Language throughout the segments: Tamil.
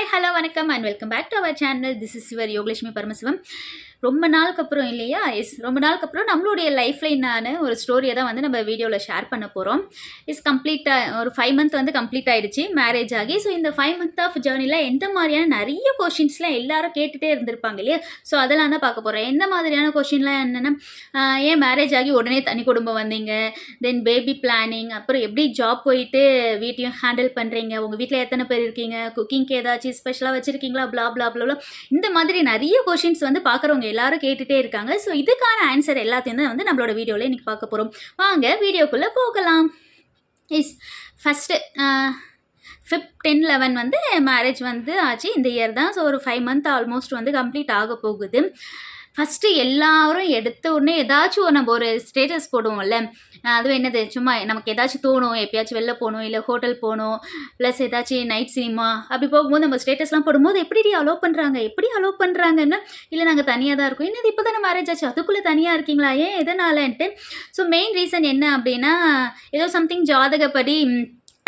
ஹாய் ஹலோ வணக்கம் and welcome back to our channel this is your Yogalakshmi Paramasivam ரொம்ப நாளுக்கு அப்புறம் இல்லையா? எஸ் ரொம்ப நாளுக்கு அப்புறம் நம்மளுடைய லைஃப்லைனான ஒரு ஸ்டோரியை தான் வந்து நம்ம வீடியோவில் ஷேர் பண்ண போகிறோம் இஸ் கம்ப்ளீட்டாக ஒரு ஃபைவ் மந்த் வந்து கம்ப்ளீட் ஆகிடுச்சு மேரேஜ் ஆகி. ஸோ இந்த ஃபைவ் மந்த் ஆஃப் ஜேர்னியில் எந்த மாதிரியான நிறைய கொஷின்ஸ்லாம் எல்லாரும் கேட்டுகிட்டே இருந்திருப்பாங்க இல்லையா? ஸோ அதெல்லாம் தான் பார்க்க போகிறோம் எந்த மாதிரியான கொஷின்லாம் என்னென்னா ஏன் மேரேஜ் ஆகி உடனே தனி குடும்பம் வந்தீங்க? தென் பேபி பிளானிங் அப்புறம் எப்படி ஜாப் போயிட்டு வீட்டையும் ஹேண்டில் பண்ணுறீங்க உங்கள் வீட்டில் எத்தனை பேர் இருக்கீங்க? குக்கிங்க்கு ஏதாச்சும் ஸ்பெஷலாக வச்சுருக்கீங்களா? பிளா பிளா பிளா இந்த மாதிரி நிறைய கொஷின்ஸ் வந்து பார்க்குறவங்க எல்லாரும் கேட்டுகிட்டே இருக்காங்க. ஸோ இதுக்கான ஆன்சர் எல்லாத்தையும் தான் வந்து நம்மளோட வீடியோவில் இன்றைக்கி பார்க்க போகிறோம் வாங்க வீடியோக்குள்ளே போகலாம். Is first fifth ten eleven வந்து மேரேஜ் வந்து ஆச்சு. இந்த இயர் தான். ஸோ ஒரு ஃபைவ் மந்த் ஆல்மோஸ்ட் வந்து கம்ப்ளீட் ஆக போகுது. ஃபஸ்ட்டு எல்லாரும் எடுத்த உடனே ஏதாச்சும் ஒரு நம்ம ஒரு ஸ்டேட்டஸ் போடுவோம்ல. அதுவும் என்னது? சும்மா நமக்கு ஏதாச்சும் தோணும். எப்பயாச்சும் வெளில போகணும் இல்லை ஹோட்டல் போகணும் ப்ளஸ் ஏதாச்சும் நைட் சினிமா அப்படி போகும்போது நம்ம ஸ்டேட்டஸ்லாம் போடும்போது எப்படி அலோவ் பண்ணுறாங்க எப்படி அலோவ் பண்ணுறாங்கன்னா இல்லை நாங்கள் தனியாக தான் இருக்கோம். என்னது இப்போ தானே மேரேஜ் ஆச்சு? அதுக்குள்ளே தனியாக இருக்கீங்களா? ஏன் எதனாலன்ட்டு? ஸோ மெயின் ரீசன் என்ன அப்படின்னா ஏதோ சம்திங் ஜாதகப்படி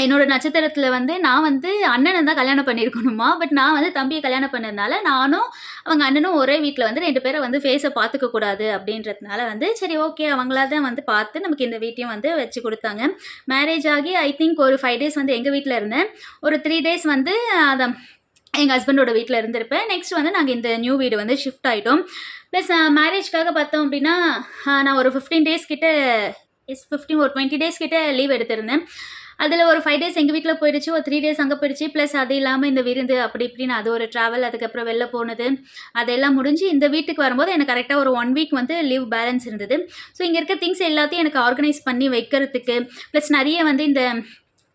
என்னோட நட்சத்திரத்தில் வந்து நான் வந்து அண்ணனை தான் கல்யாணம் பண்ணியிருக்கணுமா பட் நான் வந்து தம்பியை கல்யாணம் பண்ணதுனால நானும் அவங்க அண்ணனும் ஒரே வீட்டில் வந்து ரெண்டு பேரை வந்து ஃபேஸை பார்த்துக்க கூடாது அப்படின்றதுனால வந்து சரி ஓகே அவங்களா தான் வந்து பார்த்து நமக்கு இந்த வீட்டையும் வந்து வச்சு கொடுத்தாங்க. மேரேஜ் ஆகி ஐ திங்க் ஒரு ஃபைவ் டேஸ் வந்து எங்கள் வீட்டில் இருந்தேன். ஒரு த்ரீ டேஸ் வந்து அதை எங்கள் ஹஸ்பண்டோட வீட்டில் இருந்திருப்பேன். நெக்ஸ்ட் வந்து நாங்கள் இந்த நியூ வீடு வந்து ஷிஃப்ட் ஆகிட்டோம் ப்ளஸ் மேரேஜ்க்காக பார்த்தோம் அப்படின்னா நான் ஒரு ஃபிஃப்டீன் டேஸ் கிட்ட எஸ் ஃபிஃப்டீன் ஒரு டுவெண்ட்டி டேஸ் கிட்ட லீவ் எடுத்திருந்தேன். அதில் ஒரு ஃபைவ் டேஸ் எங்கள் வீட்டில் போயிடுச்சு ஒரு த்ரீ டேஸ் அங்கே போயிடுச்சு. ப்ளஸ் அது இல்லாமல் இந்த விருந்து அப்படி இப்படின்னு அது ஒரு ட்ராவல் அதுக்கப்புறம் வெளில போனது அதெல்லாம் முடிஞ்சு இந்த வீட்டுக்கு வரும்போது எனக்கு கரெக்டாக ஒரு ஒன் வீக் வந்து லீவ் பேலன்ஸ் இருந்தது. ஸோ இங்கே இருக்க திங்ஸ் எல்லாத்தையும் எனக்கு ஆர்கனைஸ் பண்ணி வைக்கிறதுக்கு ப்ளஸ் நிறைய வந்து இந்த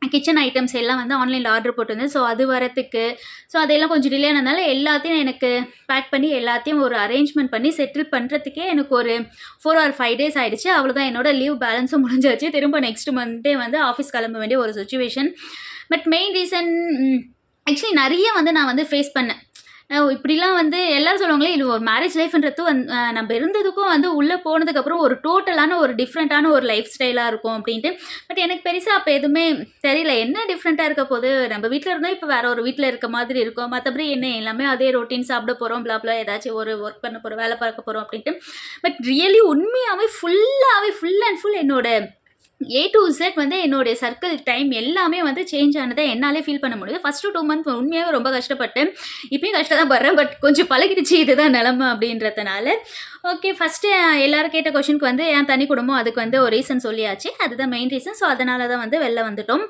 கிச்சன் ஐட்டம்ஸ் எல்லாம் வந்து ஆன்லைனில் ஆர்டர் போட்டிருந்தேன். ஸோ அது வரத்துக்கு ஸோ அதெல்லாம் கொஞ்சம் டிலே ஆனதுனால எல்லாத்தையும் எனக்கு பேக் பண்ணி எல்லாத்தையும் ஒரு அரேஞ்ச்மெண்ட் பண்ணி செட்டில் பண்ணுறதுக்கே எனக்கு ஒரு ஃபோர் ஆர் ஃபைவ் டேஸ் ஆகிடுச்சு அவ்வளோதான் என்னோட லீவ் பேலன்ஸும் முடிஞ்சாச்சு. திரும்ப நெக்ஸ்ட் மந்த்தே வந்து ஆஃபீஸ் கிளம்ப வேண்டிய ஒரு situation but main reason actually நிறைய வந்து நான் வந்து ஃபேஸ் பண்ணேன். இப்படிலாம் வந்து எல்லாரும் சொல்லுவாங்களே இது ஒரு மேரேஜ் லைஃப்ன்றது வந்து நம்ம இருந்ததுக்கும் வந்து உள்ளே போனதுக்கப்புறம் ஒரு டோட்டலான ஒரு டிஃப்ரெண்ட்டான ஒரு லைஃப் ஸ்டைலாக இருக்கும் அப்படின்ட்டு. பட் எனக்கு பெருசாக அப்போ எதுவுமே தெரியல. என்ன டிஃப்ரெண்ட்டாக இருக்க போது நம்ம வீட்டில் இருந்தோம் இப்போ வேற ஒரு வீட்டில் இருக்க மாதிரி இருக்கும். மற்றபடி என்ன எல்லாமே அதே ரொட்டீன் சாப்பிட போகிறோம் பிளாப்ல ஏதாச்சும் ஒரு ஒர்க் பண்ண போகிறோம் வேலை பார்க்க போகிறோம் அப்படின்ட்டு. பட் ரியலி உண்மையாகவே ஃபுல்லாகவே ஃபுல் அண்ட் ஃபுல் என்னோட ஏ டு Z வந்து என்னுடைய சர்க்கிள் டைம் எல்லாமே வந்து சேஞ்ச் ஆனதை என்னாலே ஃபீல் பண்ண முடியுது. ஃபஸ்ட்டு டூ மந்த் உண்மையாகவே ரொம்ப கஷ்டப்பட்டேன் இப்பயும் கஷ்டம் தான் படுறேன் பட் கொஞ்சம் பழகிடுச்சு இதுதான் நிலமை அப்படின்றதுனால. ஓகே ஃபஸ்ட்டு எல்லோரும் கேட்ட கொஷனுக்கு வந்து ஏன் தனி குடும்பம்? அதுக்கு வந்து ஒரு ரீசன் சொல்லியாச்சு. அதுதான் மெயின் ரீசன் ஸோ அதனால தான் வந்து வெளில வந்துட்டோம்.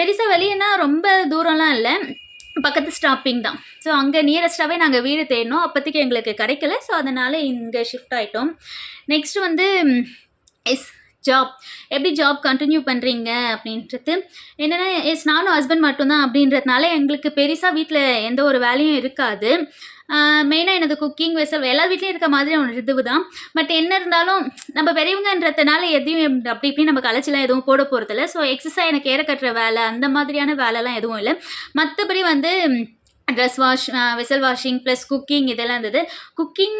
பெருசாக வெளியேனா ரொம்ப தூரம்லாம் இல்லை. பக்கத்து ஸ்டாப்பிங் தான். ஸோ அங்கே நியரஸ்ட்டாகவே நாங்கள் வீடு தேடினோம். அப்போதைக்கு எங்களுக்கு கிடைக்கல. ஸோ அதனால் இங்கே ஷிஃப்ட் ஆகிட்டோம் நெக்ஸ்ட் வந்து எஸ் ஜாப் எப்படி ஜாப் கண்டினியூ பண்ணுறீங்க அப்படின்றது. என்னென்னா எஸ் நானும் ஹஸ்பண்ட் மட்டும்தான் அப்படின்றதுனால எங்களுக்கு பெருசாக வீட்டில் எந்த ஒரு வேலையும் இருக்காது. மெயினாக எனது குக்கிங் வெசல் எல்லா வீட்லேயும் இருக்க மாதிரி ஒரு இதுவு தான் பட் என்ன இருந்தாலும் நம்ம பெரியவங்கன்றதுனால எதையும் அப்படி இப்படி நம்ம கலைச்சிலாம் எதுவும் போட போகிறதில்ல ஸோ எக்ஸஸாக எனக்கு ஏற கட்டுற வேலை அந்த மாதிரியான வேலைலாம் எதுவும் இல்லை. மற்றபடி வந்து dress wash vessel washing plus cooking இதெல்லாம் இருந்தது. குக்கிங்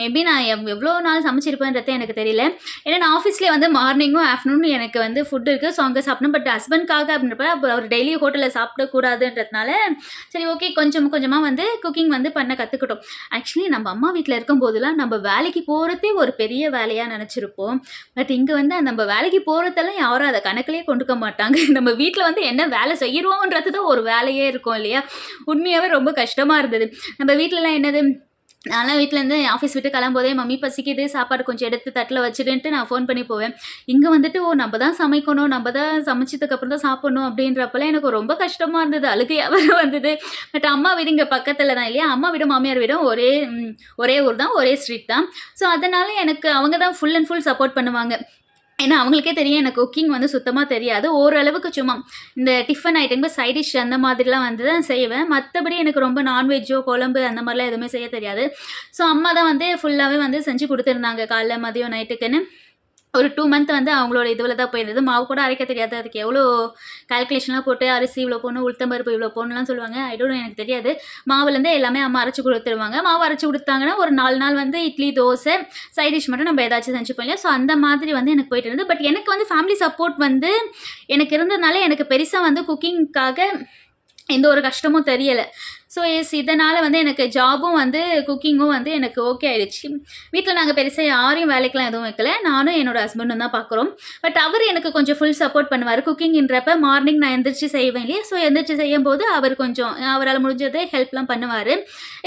மேபி நான் எவ் எவ்வளோ நாள் சமைச்சிருப்பேன்றதே எனக்கு தெரியல. ஏன்னா நான் ஆஃபீஸ்லேயே வந்து மார்னிங்கும் ஆஃப்டர்நூன் எனக்கு வந்து ஃபுட் இருக்குது ஸோ அங்கே சாப்பிடணும். பட் ஹஸ்பண்ட்காக அப்படின்றப்ப அப்போ அவர் டெய்லி ஹோட்டலில் சாப்பிடக்கூடாதுன்றதுனால சரி ஓகே கொஞ்சம் கொஞ்சமாக வந்து குக்கிங் வந்து பண்ண கற்றுக்கிட்டோம் ஆக்சுவலி நம்ம அம்மா வீட்டில் இருக்கும்போதெல்லாம் நம்ம வேலைக்கு போகிறதே ஒரு பெரிய வேலையாக நினச்சிருப்போம். பட் இங்கே வந்து நம்ம வேலைக்கு போகிறதெல்லாம் யாரும் அதை கணக்கிலே கொண்டுக்க மாட்டாங்க. நம்ம வீட்டில் வந்து என்ன வேலை செய்கிறோன்றது தான் ஒரு வேலையே இருக்கும் இல்லையா? உண்மையாகவே ரொம்ப கஷ்டமாக இருந்தது. நம்ம வீட்டிலலாம் என்னது நான்லாம் வீட்டிலேருந்து ஆஃபீஸ் விட்டு கிளம்போதே மம்மி பசிக்குது சாப்பாடு கொஞ்சம் எடுத்து தட்டில் வச்சுடுன்ட்டு நான் ஃபோன் பண்ணி போவேன். இங்கே வந்துட்டு ஓ நம்ம தான் சமைக்கணும் நம்ம தான் சமைச்சதுக்கப்புறம் தான் சாப்பிடணும் அப்படின்றப்பெல்லாம் எனக்கு ரொம்ப கஷ்டமாக இருந்தது. அழுகையாக வந்தது. பட் அம்மா வீடு இங்கே பக்கத்தில் தான் இல்லையா? அம்மா வீடும் மாமியார் வீடும் ஒரே ஒரே ஊர் தான் ஒரே ஸ்ட்ரீட் தான். ஸோ அதனால் எனக்கு அவங்க தான் ஃபுல் அண்ட் ஃபுல் சப்போர்ட் பண்ணுவாங்க. ஏன்னா அவங்களுக்கே தெரியும் எனக்கு குக்கிங் வந்து சுத்தமாக தெரியாது. ஓரளவுக்கு சும்மா இந்த டிஃபன் ஐட்டம் சைட் டிஷ் அந்த மாதிரிலாம் வந்து தான் செய்வேன். மற்றபடி எனக்கு ரொம்ப நான்வெஜ்ஜோ குழம்பு அந்த மாதிரிலாம் எதுவுமே செய்ய தெரியாது. ஸோ அம்மா தான் வந்து ஃபுல்லாகவே வந்து செஞ்சு கொடுத்துருந்தாங்க காலைல மதியம் நைட்டுக்குன்னு ஒரு டூ மந்த் வந்து அவங்களோட இதுவில் தான் போயிருந்தது. மாவு கூட அரைக்க தெரியாது. அதுக்கு எவ்வளோ கால்குலேஷன்லாம் போட்டு அரிசி இவ்வளோ போடணும் உளுத்தம்பருப்பு இவ்வளோ போகணும்லாம் சொல்லுவாங்க. ஐ டோன்ட் எனக்கு தெரியாது. மாவுலேருந்து எல்லாமே அம்மா அரைச்சி கொடுத்துருவாங்க மாவு அரைச்சி கொடுத்தாங்கன்னா ஒரு நாலு நாள் வந்து இட்லி தோசை சைட் டிஷ் மட்டும் நம்ம ஏதாச்சும் செஞ்சு போயிடலாம். ஸோ அந்த மாதிரி வந்து எனக்கு போயிட்டு இருந்தது. பட் எனக்கு வந்து ஃபேமிலி சப்போர்ட் வந்து எனக்கு இருந்ததுனால எனக்கு பெருசாக வந்து குக்கிங்க்காக எந்த ஒரு கஷ்டமும் தெரியலை. ஸோ எஸ் இதனால் வந்து எனக்கு ஜாபும் வந்து குக்கிங்கும் வந்து எனக்கு ஓகே ஆயிடுச்சு. வீட்டில் நாங்கள் பெருசாக யாரையும் வேலைக்கெலாம் எதுவும் வைக்கல. நானும் என்னோட ஹஸ்பண்டும் தான் பார்க்குறோம் பட் அவர் எனக்கு கொஞ்சம் ஃபுல் சப்போர்ட் பண்ணுவார். குக்கிங்ன்றப்ப மார்னிங் நான் எந்திரிச்சு செய்வேன் இல்லையா? ஸோ எந்திரிச்சு செய்யும்போது அவர் கொஞ்சம் அவரால் முடிஞ்சதை ஹெல்ப்லாம் பண்ணுவார்.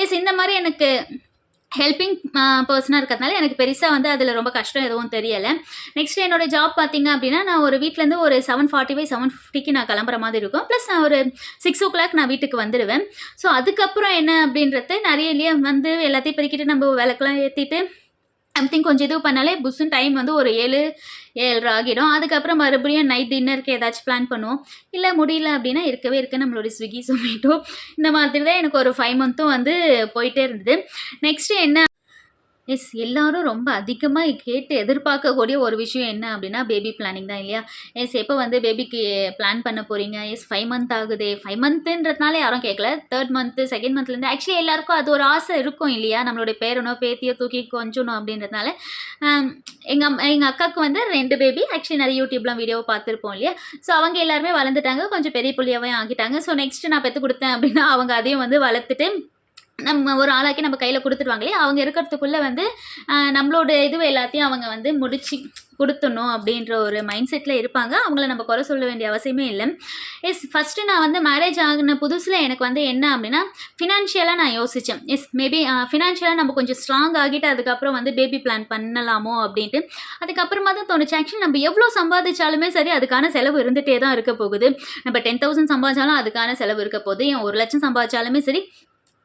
எஸ் இந்த மாதிரி எனக்கு ஹெல்பிங் பர்சனாக இருக்கிறதுனால எனக்கு பெருசாக வந்து அதில் ரொம்ப கஷ்டம் எதுவும் தெரியலை. நெக்ஸ்ட் என்னோட ஜாப் பார்த்தீங்க அப்படின்னா நான் ஒரு வீட்டிலேருந்து ஒரு செவன் ஃபார்ட்டி ஃபைவ் செவன் ஃபிஃப்டிக்கு நான் கிளம்புற மாதிரி இருக்கும். ப்ளஸ் நான் ஒரு சிக்ஸ் ஓ கிளாக் நான் வீட்டுக்கு வந்துடுவேன் ஸோ அதுக்கப்புறம் என்ன அப்படின்றது நிறைய இல்லையா வந்து எல்லாத்தையும் பெருக்கிட்டு நம்ம விளக்கெலாம் ஏற்றிட்டு சம்திங் கொஞ்சம் இது பண்ணாலே புஸ்ஸுன்னு டைம் வந்து ஒரு ஏழு ஏழரை ஆகிடும். அதுக்கப்புறம் மறுபடியும் நைட் டின்னருக்கு ஏதாச்சும் பிளான் பண்ணுவோம். இல்லை முடியல அப்படின்னா இருக்கவே இருக்க நம்மளோட ஸ்விக்கி சொமேட்டோ இந்த மாதிரி தான் எனக்கு ஒரு ஃபைவ் மந்த்தும் வந்து போயிட்டே இருந்தது. நெக்ஸ்ட்டு என்ன எஸ் எல்லாரும் ரொம்ப அதிகமாக கேட்டு எதிர்பார்க்கக்கூடிய ஒரு விஷயம் என்ன அப்படின்னா பேபி பிளானிங் தான் இல்லையா? எஸ் எப்போ வந்து பேபிக்கு பிளான் பண்ண போகிறீங்க எஸ் ஃபைவ் மந்த் ஆகுது? ஃபைவ் மந்த்துன்றதுனால யாரும் கேட்கல. தேர்ட் மந்த்து செகண்ட் மந்த்லேருந்து ஆக்சுவலி எல்லாருக்கும் அது ஒரு ஆசை இருக்கும் இல்லையா? நம்மளுடைய பேரனோ பேத்தியோ தூக்கி கொஞ்சணும் அப்படின்றதுனால. எங்கள் எங்கள் அக்காவுக்கு வந்து ரெண்டு பேபி ஆக்சுவலி நிறைய யூடியூப்லாம் வீடியோ பார்த்துருப்போம் இல்லையா? ஸோ அவங்க எல்லாருமே வளர்ந்துட்டாங்க. கொஞ்சம் பெரிய புள்ளியாவே ஆகிட்டாங்க ஸோ நெக்ஸ்ட் நான் பெற்று கொடுத்தேன் அப்படின்னா அவங்க அதையும் வந்து வளர்த்துட்டு நம்ம ஒரு ஆளாக்கி நம்ம கையில் கொடுத்துருவாங்களே அவங்க இருக்கிறதுக்குள்ளே வந்து நம்மளோட இது எல்லாத்தையும் அவங்க வந்து முடிச்சு கொடுத்துடணும் அப்படின்ற ஒரு மைண்ட் செட்டில் இருப்பாங்க. அவங்கள நம்ம குறை சொல்ல வேண்டிய அவசியமே இல்லை. எஸ் ஃபஸ்ட்டு நான் வந்து மேரேஜ் ஆகின புதுசில் எனக்கு வந்து என்ன அப்படின்னா ஃபினான்ஷியலாக நான் யோசித்தேன் எஸ் மேபி ஃபினான்ஷியலாக நம்ம கொஞ்சம் ஸ்ட்ராங் ஆகிட்டு அதுக்கப்புறம் வந்து பேபி பிளான் பண்ணலாமோ அப்படின்ட்டு. அதுக்கப்புறமா தான் தோணுச்சு. ஆக்சுவலி நம்ம எவ்வளோ சம்பாதிச்சாலுமே சரி அதுக்கான செலவு இருந்துகிட்டே தான் இருக்க போகுது. நம்ம டென் தௌசண்ட் சம்பாதிச்சாலும் அதுக்கான செலவு இருக்க போகுது. ஏன் ஒரு லட்சம் சம்பாதிச்சாலுமே சரி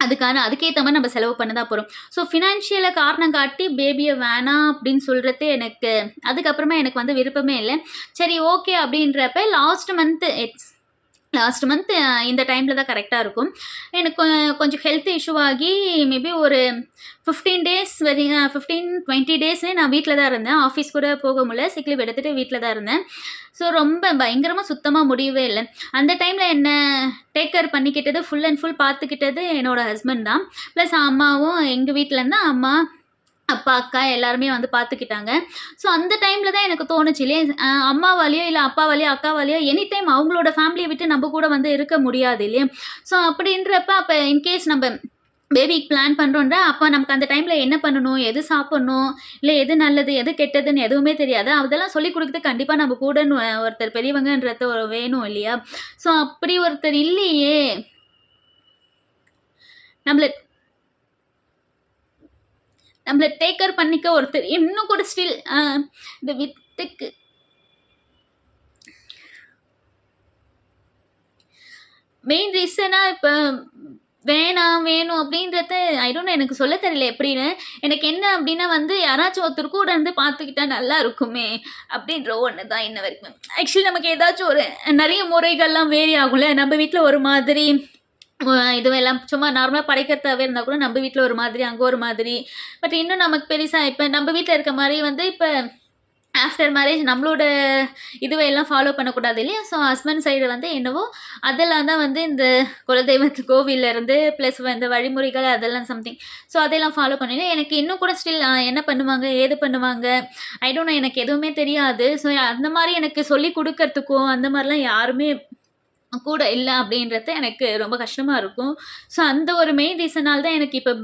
அதுக்கான அதுக்கேற்ற மாதிரி நம்ம செலவு பண்ண தான் போகிறோம் ஸோ ஃபினான்ஷியலை காரணம் காட்டி பேபியை வேணாம் அப்படின்னு சொல்கிறது எனக்கு அதுக்கப்புறமா எனக்கு வந்து விருப்பமே இல்லை. சரி ஓகே அப்படின்றப்ப லாஸ்ட் மந்த்து லாஸ்ட் மந்த் இந்த டைமில் தான் கரெக்டாக இருக்கும். எனக்கு கொஞ்சம் ஹெல்த் இஷ்யூ ஆகி மேபி ஒரு ஃபிஃப்டீன் டேஸ் வரை ஃபிஃப்டீன் டுவெண்ட்டி டேஸ்னே நான் வீட்டில் தான் இருந்தேன். ஆஃபீஸ் கூட போக முடியல. சிக்கலி எடுத்துகிட்டு வீட்டில் தான் இருந்தேன். ஸோ ரொம்ப பயங்கரமாக சுத்தமாக முடியவே இல்லை. அந்த டைமில் என்ன டேக் கேர் பண்ணிக்கிட்டது ஃபுல் அண்ட் ஃபுல் பார்த்துக்கிட்டது என்னோடய ஹஸ்பண்ட் தான். ப்ளஸ் அம்மாவும் எங்கள் வீட்டிலேருந்து அம்மா அப்பா அக்கா எல்லாருமே வந்து பார்த்துக்கிட்டாங்க ஸோ அந்த டைமில் தான் எனக்கு தோணுச்சு இல்லையே? அம்மாவாலேயோ இல்லை அப்பாவாலேயோ அக்காவாலேயோ எனி டைம் அவங்களோட ஃபேமிலியை விட்டு நம்ம கூட வந்து இருக்க முடியாது இல்லையா? ஸோ அப்படின்றப்ப அப்போ இன்கேஸ் நம்ம பேபி பிளான் பண்ணுறோன்ற அப்போ நமக்கு அந்த டைமில் என்ன பண்ணணும்? எது சாப்பிட்ணும்? இல்லை எது நல்லது எது கெட்டதுன்னு எதுவுமே தெரியாது. அதெல்லாம் சொல்லி கொடுக்குறது கண்டிப்பாக நம்ம கூட ஒருத்தர் பெரியவங்கன்றது வேணும் இல்லையா? ஸோ அப்படி ஒருத்தர் இல்லையே நம்மள நம்மளை டேக்கர் பண்ணிக்க ஒருத்தர். இன்னும் கூட ஸ்டில் இந்த வித்துக்கு. மெயின் ரீசனாக இப்போ வேணாம் வேணும் அப்படின்றத ஐ டோன்ட் எனக்கு சொல்ல தெரியல எப்படின்னு. எனக்கு என்ன அப்படின்னா வந்து யாராச்சும் ஒருத்தர் கூட இருந்து பார்த்துக்கிட்டா நல்லா இருக்குமே அப்படின்ற ஒன்று தான் இன்ன வரைக்கும். ஆக்சுவலி நமக்கு ஏதாச்சும் ஒரு நிறைய முறைகள்லாம் வேரி ஆகும்ல. நம்ம வீட்டில் ஒரு மாதிரி இதுவெல்லாம் சும்மா நார்மலாக படைக்கிறதாவே இருந்தால் கூட நம்ம வீட்டில் ஒரு மாதிரி அங்கே ஒரு மாதிரி. பட் இன்னும் நமக்கு பெருசாக இப்போ நம்ம வீட்டில் இருக்க மாதிரி வந்து இப்போ ஆஃப்டர் மேரேஜ் நம்மளோட இதுவையெல்லாம் ஃபாலோ பண்ணக்கூடாது இல்லையா? ஸோ ஹஸ்பண்ட் சைடு வந்து என்னவோ அதெல்லாம் தான் வந்து இந்த குலதெய்வத்து கோவிலேருந்து இருந்து ப்ளஸ் இந்த வழிமுறைகள் அதெல்லாம் சம்திங் ஸோ அதெல்லாம் ஃபாலோ பண்ணினேன் எனக்கு இன்னும் கூட ஸ்டில் என்ன பண்ணுவாங்க ஏது பண்ணுவாங்க? ஐ டோன்ட் எனக்கு எதுவுமே தெரியாது. ஸோ அந்த மாதிரி எனக்கு சொல்லி கொடுக்கறதுக்கும் அந்த மாதிரிலாம் யாருமே கூட இல்லை அப்படின்றது எனக்கு ரொம்ப கஷ்டமாக இருக்கும். ஸோ அந்த ஒரு மெயின் ரீசனால் தான் எனக்கு இப்போ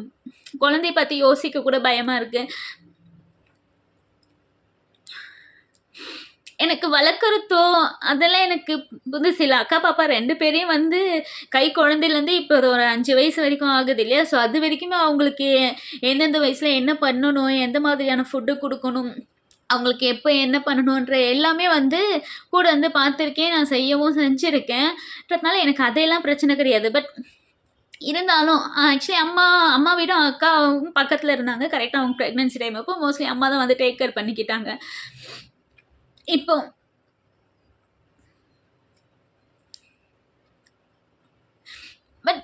குழந்தைய பற்றி யோசிக்க கூட பயமாக இருக்குது எனக்கு வளர்க்குறதோ அதெல்லாம் எனக்கு புதுசு சில அக்கா பாப்பா ரெண்டு பேரையும் வந்து கை குழந்தையிலேருந்து இப்போ ஒரு அஞ்சு வயசு வரைக்கும் ஆகுது இல்லையா? ஸோ அது வரைக்குமே அவங்களுக்கு எந்தெந்த வயசில் என்ன பண்ணணும் எந்த மாதிரியான ஃபுட்டு கொடுக்கணும் அவங்களுக்கு எப்போ என்ன பண்ணணுன்ற எல்லாமே வந்து கூட வந்து பார்த்துருக்கேன் நான் செய்யவும் செஞ்சுருக்கேன். அதனால எனக்கு அதையெல்லாம் பிரச்சனை கிடையாது. பட் இருந்தாலும் ஆக்சுவலி அம்மா அம்மா வீடும் அக்காவும் பக்கத்தில் இருந்தாங்க. கரெக்டாக அவங்க ப்ரெக்னென்சி டைம் அப்போ மோஸ்ட்லி அம்மா தான் வந்து டேக் கேர் பண்ணிக்கிட்டாங்க. இப்போ பட்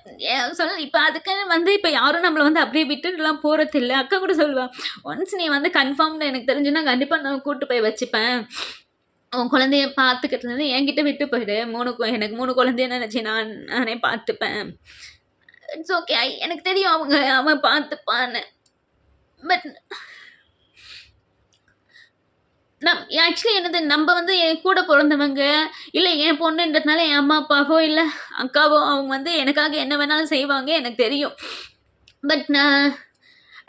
சொல்ல இப்போ அதுக்குன்னு வந்து இப்போ யாரும் நம்மளை வந்து அப்படியே விட்டுட்டுலாம் போகிறது இல்லை அக்கா கூட சொல்லுவாள் ஒன்ஸ் நீ வந்து கன்ஃபார்ம்னு எனக்கு தெரிஞ்சுன்னா கண்டிப்பாக நான் கூப்பிட்டு போய் வச்சுப்பேன். உன் குழந்தைய பார்த்துக்கிட்டு என்கிட்ட விட்டு போயிடு. மூணு கு- எனக்கு மூணு குழந்தைய நினச்சி நான் நானே பார்த்துப்பேன் இட்ஸ் ஓகே எனக்கு தெரியும் அவங்க அவன் பார்த்துப்பான்னு பட் நம் ஆக்சுவலி என்னது நம்ம வந்து என் கூட பிறந்தவங்க இல்லை என் பொண்ணுன்றதுனால என் அம்மா அப்பாவோ இல்லை அக்காவோ அவங்க வந்து எனக்காக என்ன வேணாலும் செய்வாங்க எனக்கு தெரியும். பட் நான்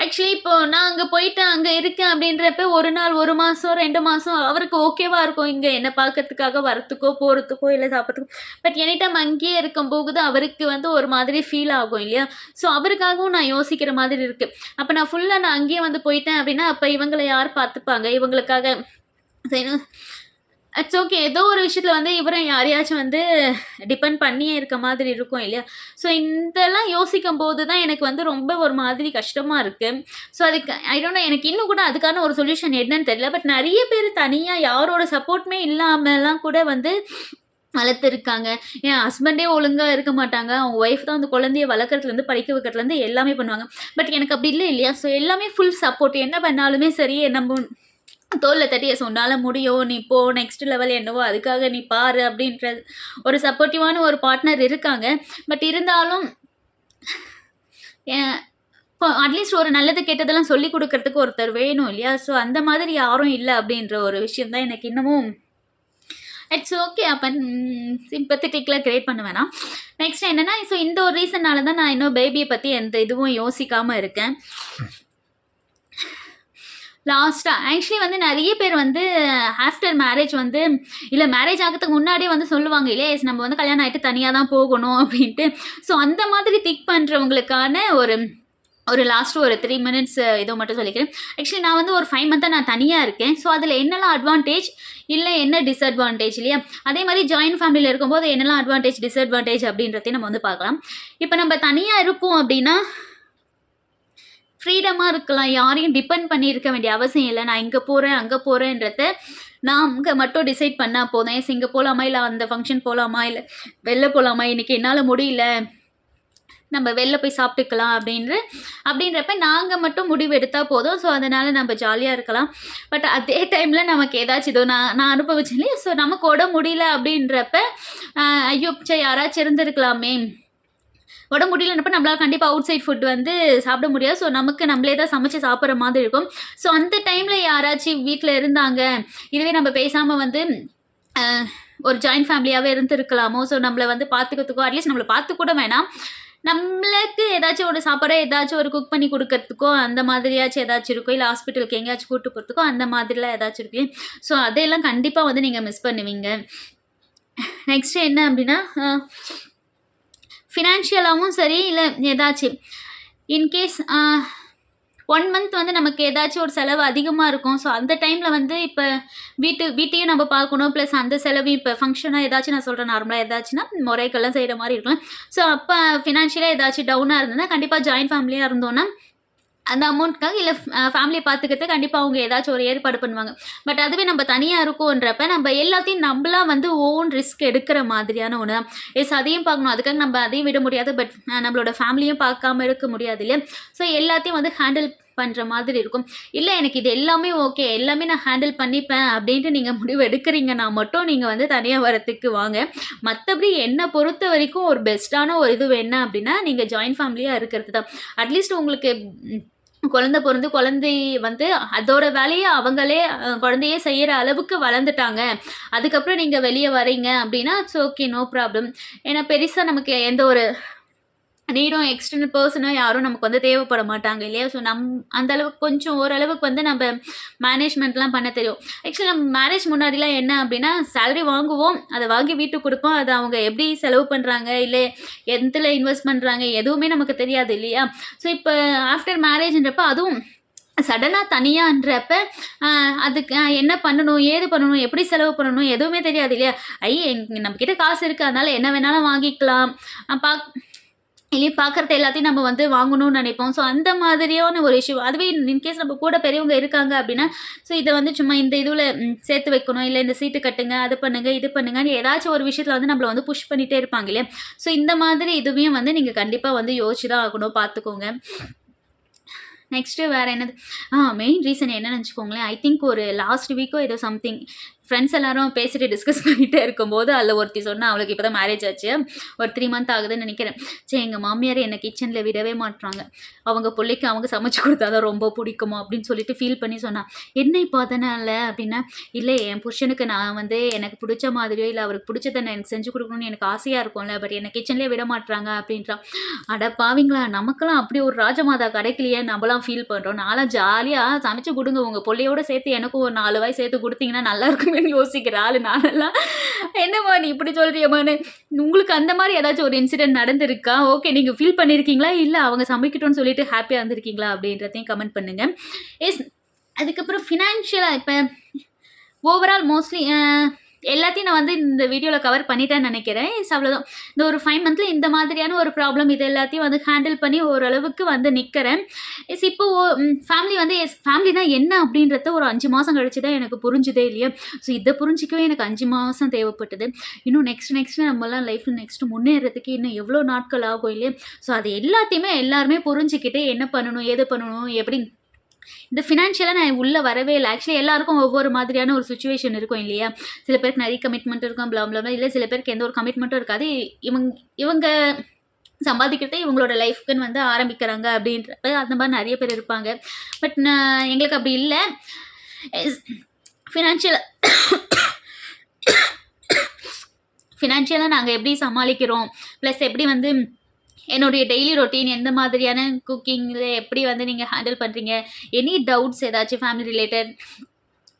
ஆக்சுவலி இப்போது நான் அங்கே போயிட்டு அங்கே இருக்கேன் அப்படின்றப்ப ஒரு நாள் ஒரு மாதம் ரெண்டு மாதம் அவருக்கு ஓகேவாக இருக்கும். இங்கே என்னை பார்க்கறதுக்காக வரத்துக்கோ போகிறதுக்கோ இல்லை சாப்பிட்றதுக்கோ. பட் எனி டைம் அங்கேயே இருக்கும்போது அவருக்கு வந்து ஒரு மாதிரி ஃபீல் ஆகும் இல்லையா? ஸோ அவருக்காகவும் நான் யோசிக்கிற மாதிரி இருக்குது அப்போ நான் ஃபுல்லாக நான் அங்கேயே வந்து போயிட்டேன் அப்படின்னா அப்போ இவங்களை யார் பார்த்துப்பாங்க? இவங்களுக்காக சரி. இட்ஸ் ஓகே ஏதோ ஒரு விஷயத்தில் வந்து இவரை யாரையாச்சும் வந்து டிபெண்ட் பண்ணியே இருக்க மாதிரி இருக்கும் இல்லையா? ஸோ இதெல்லாம் யோசிக்கும் போது தான் எனக்கு வந்து ரொம்ப ஒரு மாதிரி கஷ்டமாக இருக்குது ஸோ அதுக்கு ஐ டோன்ட் எனக்கு இன்னும் கூட அதுக்கான ஒரு சொல்யூஷன் என்னன்னு தெரியல. பட் நிறைய பேர் தனியாக யாரோட சப்போர்ட்டுமே இல்லாமலாம் கூட வந்து வளர்த்துருக்காங்க. என் ஹஸ்பண்டே ஒழுங்காக இருக்க மாட்டாங்க. அவங்க ஒய்ஃப் தான் அந்த குழந்தைய வளர்க்குறதுலேருந்து படிக்க வைக்கிறதுலேருந்து எல்லாமே பண்ணுவாங்க. பட் எனக்கு அப்படி இல்லை இல்லையா? ஸோ எல்லாமே ஃபுல் சப்போர்ட் என்ன பண்ணாலுமே சரி நம்ம தோளில் தட்டி "எஸ், உன்னால முடியும் நீ போ நெக்ஸ்ட் லெவல் என்னவோ அதுக்காக நீ பாரு அப்படின்ற ஒரு சப்போர்ட்டிவான ஒரு பார்ட்னர் இருக்காங்க. பட் இருந்தாலும் இப்போ அட்லீஸ்ட் ஒரு நல்லது கெட்டதெல்லாம் சொல்லி கொடுக்கறதுக்கு ஒருத்தர் வேணும் இல்லையா? ஸோ அந்த மாதிரி யாரும் இல்லை அப்படின்ற ஒரு விஷயம் தான் எனக்கு இன்னமும். இட்ஸ் ஓகே அப்போ சிம்பத்திக்லாம் கிரியேட் பண்ண வேணாம். நெக்ஸ்ட் என்னென்னா ஸோ இந்த ஒரு ரீசன்னால தான் நான் இன்னும் பேபியை பற்றி எந்த இதுவும் யோசிக்காமல் இருக்கேன். லாஸ்ட்டாக ஆக்சுவலி வந்து நிறைய பேர் வந்து ஆஃப்டர் மேரேஜ் வந்து இல்லை மேரேஜ் ஆகிறதுக்கு முன்னாடியே வந்து சொல்லுவாங்க இல்லையா "எஸ், நம்ம வந்து கல்யாணம் ஆகிட்டு தனியாக தான் போகணும் அப்படின்ட்டு. ஸோ அந்த மாதிரி திக் பண்ணுறவங்களுக்கான ஒரு ஒரு லாஸ்ட் ஒரு த்ரீ மினிட்ஸ் இதோ மட்டும் சொல்லிக்கிறேன். ஆக்சுவலி நான் வந்து ஒரு ஃபைவ் மந்த்தாக நான் தனியாக இருக்கேன். ஸோ அதில் என்னெல்லாம் அட்வான்டேஜ் இல்லை என்ன டிஸ்அட்வான்டேஜ் இல்லையா? அதே மாதிரி ஜாயின்ட் ஃபேமிலியில் இருக்கும்போது என்னெல்லாம் அட்வான்டேஜ் டிஸ்அட்வான்டேஜ் அப்படின்றதையும் நம்ம வந்து பார்க்கலாம். இப்போ நம்ம தனியாக இருக்கோம் அப்படின்னா ஃப்ரீடமாக இருக்கலாம். யாரையும் டிபெண்ட் பண்ணியிருக்க வேண்டிய அவசியம் இல்லை. நான் இங்கே போகிறேன் அங்கே போகிறேன்றத நான் அங்கே மட்டும் டிசைட் பண்ணால் போதும். எஸ் இங்கே போகலாமா இல்லை அந்த ஃபங்க்ஷன் போகலாமா இல்லை வெளில போகலாமா இன்றைக்கி என்னால் முடியல. நம்ம வெளில போய் சாப்பிட்டுக்கலாம் அப்படின்ற அப்படின்றப்ப நாங்கள் மட்டும் முடிவு எடுத்தால் போதும். ஸோ அதனால் நம்ம ஜாலியாக இருக்கலாம். பட் அதே டைமில் நமக்கு ஏதாச்சும் இதோ நான் நான் அனுபவிச்சேன் இல்லையா? ஸோ நமக்கு உட முடியல அப்படின்றப்ப ஐயோ யாராச்சும் இருந்திருக்கலாமே. உடம்பு முடியலன்றப்ப நம்மளால் கண்டிப்பாக அவுட் சைட் ஃபுட் வந்து சாப்பிட முடியாது. ஸோ நமக்கு நம்மளே தான் சமைச்சு சாப்பிட்ற மாதிரி இருக்கும். ஸோ அந்த டைமில் யாராச்சும் வீட்டில் இருந்தாங்க. இதுவே நம்ம பேசாமல் வந்து ஒரு ஜாயின்ட் ஃபேமிலியாகவே இருந்திருக்கலாமோ? ஸோ நம்மளை வந்து பார்த்துக்கிறதுக்கோ அட்லீஸ்ட் நம்மளை பார்த்து கூட வேணாம். நம்மளுக்கு ஏதாச்சும் ஒரு சாப்பாடோ ஏதாச்சும் ஒரு குக் பண்ணி கொடுக்கறதுக்கோ அந்த மாதிரியாச்சும் ஏதாச்சும் இருக்கோ இல்லை ஹாஸ்பிட்டலுக்கு எங்கேயாச்சும் கூட்டு போகிறதுக்கோ அந்த மாதிரிலாம் ஏதாச்சும் இருக்கு. ஸோ அதையெல்லாம் கண்டிப்பாக வந்து நீங்கள் மிஸ் பண்ணுவீங்க. நெக்ஸ்ட் என்ன அப்படின்னா ஃபினான்ஷியலாகவும் சரி இல்லை ஏதாச்சும். இன்கேஸ் ஒன் மந்த் வந்து நமக்கு ஏதாச்சும் ஒரு செலவு அதிகமாக இருக்கும். ஸோ அந்த டைமில் வந்து இப்போ வீட்டு வீட்டையும் நம்ம பார்க்கணும். ப்ளஸ் அந்த செலவு இப்போ ஃபங்க்ஷனாக ஏதாச்சும் நான் சொல்கிறேன் நார்மலாக ஏதாச்சுன்னா முறைக்கெல்லாம் செய்கிற மாதிரி இருக்கலாம் ஸோ அப்போ ஃபினான்ஷியலாக ஏதாச்சும் டவுனாக இருந்ததுன்னா கண்டிப்பாக ஜாயின்ட் ஃபேமிலியாக இருந்தோன்னா அந்த அமௌண்ட்காக இல்லை ஃபேமிலியை பார்த்துக்கிறதுக்கு கண்டிப்பாக அவங்க ஏதாச்சும் ஒரு ஏற்பாடு பண்ணுவாங்க. பட் அதுவே நம்ம தனியாக இருக்கோன்றப்ப நம்ம எல்லாத்தையும் நம்மளா வந்து ஓன் ரிஸ்க் எடுக்கிற மாதிரியான ஒன்று தான் எஸ் அதையும் பார்க்கணும். அதுக்காக நம்ம அதையும் விட முடியாது. பட் நம்மளோட ஃபேமிலியும் பார்க்காம இருக்க முடியாது இல்லையா? ஸோ எல்லாத்தையும் வந்து ஹேண்டில் பண்ணுற மாதிரி இருக்கும். இல்லை எனக்கு இது எல்லாமே ஓகே எல்லாமே நான் ஹேண்டில் பண்ணிப்பேன் அப்படின்ட்டு நீங்கள் முடிவு எடுக்கிறீங்கன்னா மட்டும் நீங்கள் வந்து தனியாக வரத்துக்கு வாங்க. மற்றபடி என்னை பொறுத்த வரைக்கும் ஒரு பெஸ்ட்டான ஒரு இது என்ன அப்படின்னா நீங்கள் ஜாயின்ட் ஃபேமிலியாக இருக்கிறது தான். அட்லீஸ்ட் உங்களுக்கு குழந்தை பிறந்து குழந்தை வந்து அதோட வேலையை அவங்களே குழந்தையே செய்கிற அளவுக்கு வளர்ந்துட்டாங்க. அதுக்கப்புறம் நீங்கள் வெளியே வரீங்க அப்படின்னா இட்ஸ் ஓகே நோ ப்ராப்ளம் ஏன்னா பெருசாக நமக்கு எந்த ஒரு நீடும் எக்ஸ்டர்னல் பர்சனாக யாரும் நமக்கு வந்து தேவைப்பட மாட்டாங்க இல்லையா? ஸோ நம் அந்த அளவுக்கு கொஞ்சம் ஓரளவுக்கு வந்து நம்ம மேனேஜ்மெண்ட்லாம் பண்ண தெரியும். ஆக்சுவலி நம்ம மேரேஜ் முன்னாடிலாம் என்ன அப்படின்னா சேலரி வாங்குவோம் அதை வாங்கி வீட்டுக்கு கொடுப்போம் அதை அவங்க எப்படி செலவு பண்ணுறாங்க இல்லை எதில் இன்வெஸ்ட் பண்ணுறாங்க எதுவுமே நமக்கு தெரியாது இல்லையா? ஸோ இப்போ ஆஃப்டர் மேரேஜ்ன்றப்ப அதுவும் சடனாக தனியான்றப்ப அதுக்கு என்ன பண்ணணும் ஏது பண்ணணும் எப்படி செலவு பண்ணணும் எதுவுமே தெரியாது இல்லையா? ஐ நம்மக்கிட்ட காசு இருக்குது அதனால் என்ன வேணாலும் வாங்கிக்கலாம். பா பாக் இல்லையே பார்க்குறது எல்லாத்தையும் நம்ம வந்து வாங்கணும்னு நினைப்போம். ஸோ அந்த மாதிரியான ஒரு இஷ்யூ அதுவே இன்கேஸ் நம்ம கூட பெரியவங்க இருக்காங்க அப்படின்னா ஸோ இதை வந்து சும்மா இந்த இதுவில் சேர்த்து வைக்கணும். இல்லை இந்த சீட்டு கட்டுங்க அது பண்ணுங்கள் இது பண்ணுங்கன்னு ஏதாச்சும் ஒரு விஷயத்தில் வந்து நம்மளை வந்து புஷ் பண்ணிகிட்டே இருப்பாங்க இல்லையா? ஸோ இந்த மாதிரி இதுவையும் வந்து நீங்கள் கண்டிப்பாக வந்து யோசிச்சு தான் ஆகணும் பார்த்துக்கோங்க நெக்ஸ்ட்டு வேறு என்னது? ஆ மெயின் ரீசன் என்ன வச்சுக்கோங்களேன் ஐ திங்க் ஒரு லாஸ்ட் வீக்கோ ஏதோ சம்திங் ஃப்ரெண்ட்ஸ் எல்லாரும் பேசிட்டு டிஸ்கஸ் பண்ணிகிட்டே இருக்கும்போது அதில் ஒருத்தி சொன்னால் அவளுக்கு இப்போ தான் மேரேஜ் ஆச்சு. ஒரு த்ரீ மந்த் ஆகுதுன்னு நினைக்கிறேன். சரி எங்கள் மாமியார் என்னை கிச்சனில் விடவே மாட்றாங்க. அவங்க பிள்ளைக்கு அவங்க சமைச்சு கொடுத்தா தான் ரொம்ப பிடிக்குமா? அப்படின்னு சொல்லிட்டு ஃபீல் பண்ணி சொன்னான் என்ன இப்போ அதனால? அப்படின்னா இல்லை என் புருஷனுக்கு நான் வந்து எனக்கு பிடிச்ச மாதிரியோ இல்லை அவருக்கு பிடிச்சதை நான் எனக்கு செஞ்சு கொடுக்கணும்னு எனக்கு ஆசையாக இருக்கும்ல பட் என்னை கிச்சன்லேயே விட மாட்டுறாங்க அப்படின்றான் அட பாவிங்களா நமக்கெல்லாம் அப்படி ஒரு ராஜமாதா கிடைக்கலையே நம்மளாம் ஃபீல் பண்ணுறோம் நான்லாம் ஜாலியாக சமைச்சு கொடுங்க. உங்கள் பிள்ளையோட சேர்த்து எனக்கும் ஒரு நாலு வாய் சேர்த்து கொடுத்தீங்கன்னா நல்லா அப்படின்னு யோசிக்கிற ஆள் நானெல்லாம். என்னம்மா நீ இப்படி சொல்கிறியம்மான்னு உங்களுக்கு அந்த மாதிரி ஏதாச்சும் ஒரு இன்சிடென்ட் நடந்திருக்கா? ஓகே நீங்கள் ஃபீல் பண்ணியிருக்கீங்களா இல்லை அவங்க சமைக்கட்டும்னு சொல்லிட்டு ஹாப்பியாக இருந்திருக்கீங்களா? அப்படின்றதையும் கமெண்ட் பண்ணுங்கள் எஸ் அதுக்கப்புறம் ஃபினான்ஷியலாக இப்போ ஓவரால் மோஸ்ட்லி எல்லாத்தையும் நான் வந்து இந்த வீடியோவில் கவர் பண்ணிட்டேன்னு நினைக்கிறேன். எஸ் அவ்வளோதான் இந்த ஒரு ஃபைவ் மந்த்தில் இந்த மாதிரியான ஒரு ப்ராப்ளம் இது எல்லாத்தையும் வந்து ஹேண்டில் பண்ணி ஓரளவுக்கு வந்து நிற்கிறேன் இஸ் இப்போ ஃபேமிலி வந்து எஸ் ஃபேமிலினா என்ன அப்படின்றத ஒரு அஞ்சு மாதம் கழிச்சு தான் எனக்கு புரிஞ்சுதே இல்லையா? ஸோ இதை புரிஞ்சிக்கவே எனக்கு அஞ்சு மாதம் தேவைப்பட்டது. இன்னும் நெக்ஸ்ட் நெக்ஸ்ட் நம்மலாம் லைஃப்பில் நெக்ஸ்ட் முன்னேறதுக்கு இன்னும் எவ்வளோ நாட்கள் ஆகும் இல்லையா? ஸோ அது எல்லாத்தையுமே எல்லாருமே புரிஞ்சுக்கிட்டு என்ன பண்ணணும் எது பண்ணணும் எப்படி இந்த ஃபினான்ஷியலாக நான் உள்ளே வரவே இல்லை. ஆக்சுவலி எல்லாருக்கும் ஒவ்வொரு மாதிரியான ஒரு சுச்சுவேஷன் இருக்கும் இல்லையா? சில பேருக்கு நிறைய கமிட்மெண்ட் இருக்கும் ப்ளா blah இல்லை சில பேருக்கு எந்த ஒரு கமிட்மெண்ட்டும் இருக்காது. இவங்க இவங்க சம்பாதிக்கிறதே இவங்களோட லைஃப்க்குன்னு வந்து ஆரம்பிக்கிறாங்க அப்படின்றப்ப அந்த மாதிரி நிறைய பேர் இருப்பாங்க. பட் நான் எங்களுக்கு அப்படி இல்லை. ஃபினான்ஷியல் ஃபினான்ஷியலாக நாங்கள் எப்படி சமாளிக்கிறோம்? ப்ளஸ் எப்படி வந்து என்னுடைய டெய்லி ரொட்டீன் எந்த மாதிரியான குக்கிங்கில் எப்படி வந்து நீங்கள் ஹேண்டில் பண்ணுறீங்க எனி டவுட்ஸ் ஏதாச்சும் ஃபேமிலி ரிலேட்டட்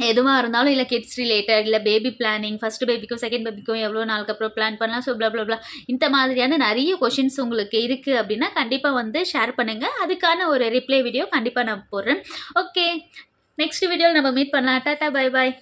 எதுவாக இருந்தாலும் இல்லை கிட்ஸ் ரிலேட்டட் இல்லை பேபி பிளானிங் ஃபஸ்ட்டு பேபிக்கும் செகண்ட் பேபிக்கும் எவ்வளோ நாளுக்கு அப்புறம் பிளான் பண்ணலாம் ஸோ ப்ளா ப்ளா ப்ளா இந்த மாதிரியான நிறைய கொஷின்ஸ் உங்களுக்கு இருக்குது அப்படின்னா கண்டிப்பாக வந்து ஷேர் பண்ணுங்கள் அதுக்கான ஒரு ரிப்ளை வீடியோ கண்டிப்பாக நான் போடுறேன். ஓகே நெக்ஸ்ட் வீடியோவில் நம்ம மீட் பண்ணலாம். டாட்டா பை பாய்